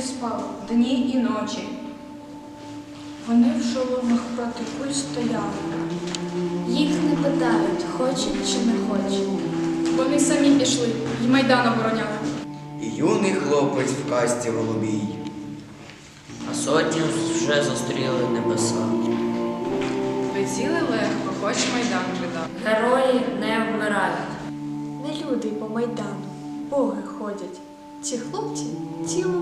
не спали дні і ночі. Вони в шоломах проти куль стояли. Їх не питають, хочуть чи не хочуть. Вони самі пішли і майдан обороняли. І юний хлопець в касті голубій. А сотні вже зустріли небеса. Летіли легко, хоч майдан жидав. Герої не вмирають. Не люди по майдану, боги ходять. Ці хлопці тілом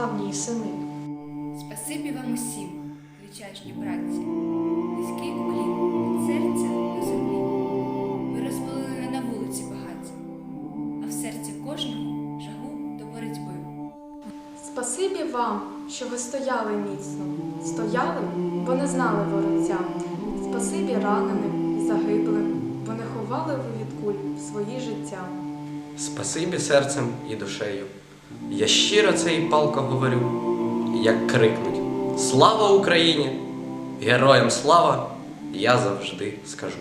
славні сини. Спасибі вам усім, вічачні братці, низький уклін від серця до землі. Ви розпалили на вулиці багаття, а в серці кожного жагу до боротьби. Спасибі вам, що ви стояли міцно. Стояли, бо не знали воротця. Спасибі раненим і загиблим, бо не ховали ви від куль свої життя. Спасибі серцем і душею. Я щиро це і палко говорю, як крикнуть Слава Україні! Героям слава! Я завжди скажу.